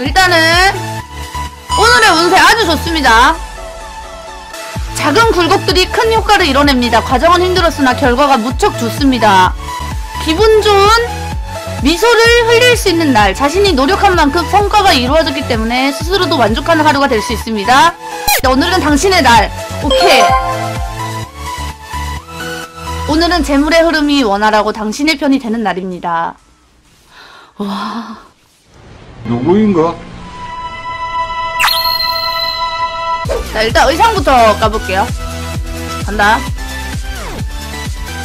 일단은 오늘의 운세 아주 좋습니다. 작은 굴곡들이 큰 효과를 이뤄냅니다. 과정은 힘들었으나 결과가 무척 좋습니다. 기분 좋은 미소를 흘릴 수 있는 날. 자신이 노력한 만큼 성과가 이루어졌기 때문에 스스로도 만족하는 하루가 될 수 있습니다. 오늘은 당신의 날. 오케이. 오늘은 재물의 흐름이 원활하고 당신의 편이 되는 날입니다. 와. 누구인가? 자, 일단 의상부터 까볼게요. 간다.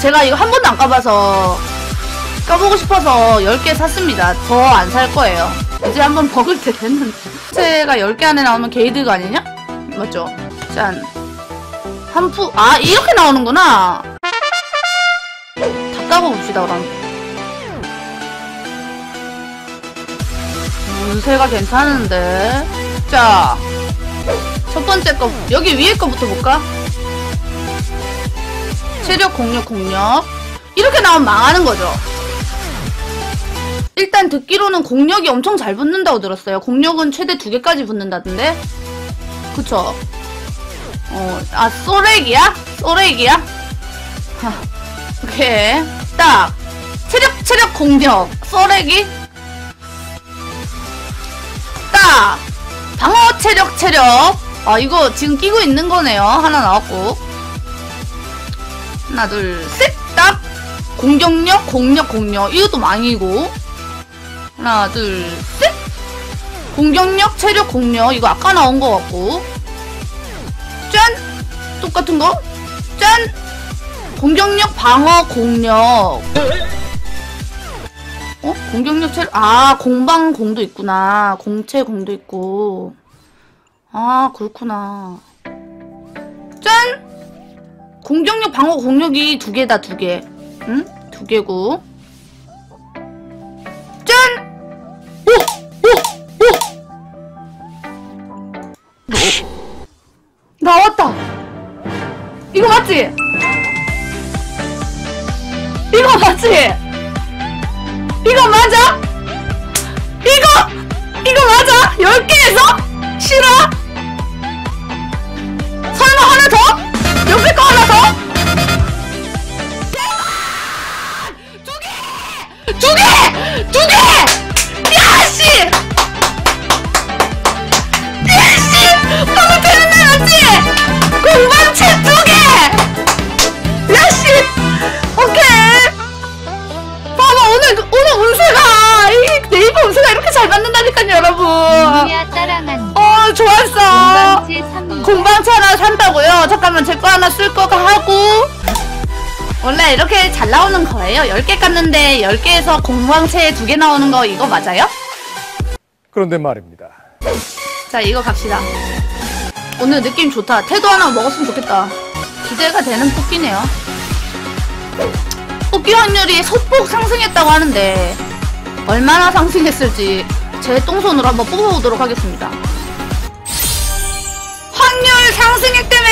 제가 이거 한 번도 안 까봐서 까보고 싶어서 10개 샀습니다. 더 안 살 거예요. 이제 한번 먹을 때 됐는데. 제가 10개 안에 나오면 게이드가 아니냐? 맞죠? 짠. 한 푸, 아, 이렇게 나오는구나. 다 까고 봅시다, 그럼. 운세가 괜찮은데. 자. 첫 번째 거, 여기 위에 거부터 볼까? 체력, 공력, 공력. 이렇게 나오면 망하는 거죠. 일단 듣기로는 공력이 엄청 잘 붙는다고 들었어요. 공력은 최대 두 개까지 붙는다던데? 그쵸? 어, 아, 소렉이야? 소렉이야? 하, 오케이. 딱. 체력, 체력, 공력. 소렉이? 딱. 방어, 체력, 체력. 아, 이거 지금 끼고 있는 거네요. 하나 나왔고. 하나, 둘, 셋. 딱. 공격력, 공력, 공력. 이것도 망이고. 하나, 둘, 셋. 공격력, 체력, 공력. 이거 아까 나온 거 같고. 짠! 똑같은 거? 짠! 공격력, 방어, 공력. 어? 공격력, 체력. 아, 공방, 공도 있구나. 공채, 공도 있고. 아, 그렇구나. 짠! 공격력, 방어, 공력이 두 개다, 두 개. 응? 두 개고. 짠! 오! 오! 오! 나왔다! 이거 맞지? 이거 맞지? 맞아? 이거! 이거 맞아? 10개에서? 싫어? 설마 맞는다니까요, 여러분. 어, 좋았어. 공방채 하나 산다고요? 잠깐만 제 거 하나 쓸거 하고 원래 이렇게 잘 나오는 거예요 10개 깠는데 10개에서 공방채 2개 나오는 거 이거 맞아요? 그런데 말입니다. 자 이거 갑시다 오늘 느낌 좋다 태도 하나 먹었으면 좋겠다 기대가 되는 뽑기네요 뽑기 확률이 소폭 상승했다고 하는데 얼마나 상승했을지 제 똥손으로 한번 뽑아보도록 하겠습니다. 확률 상승했다며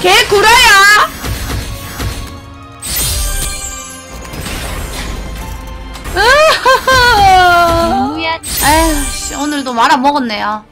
개구라야! 으하하. 누구야? 아휴 씨, 오늘도 말아 먹었네요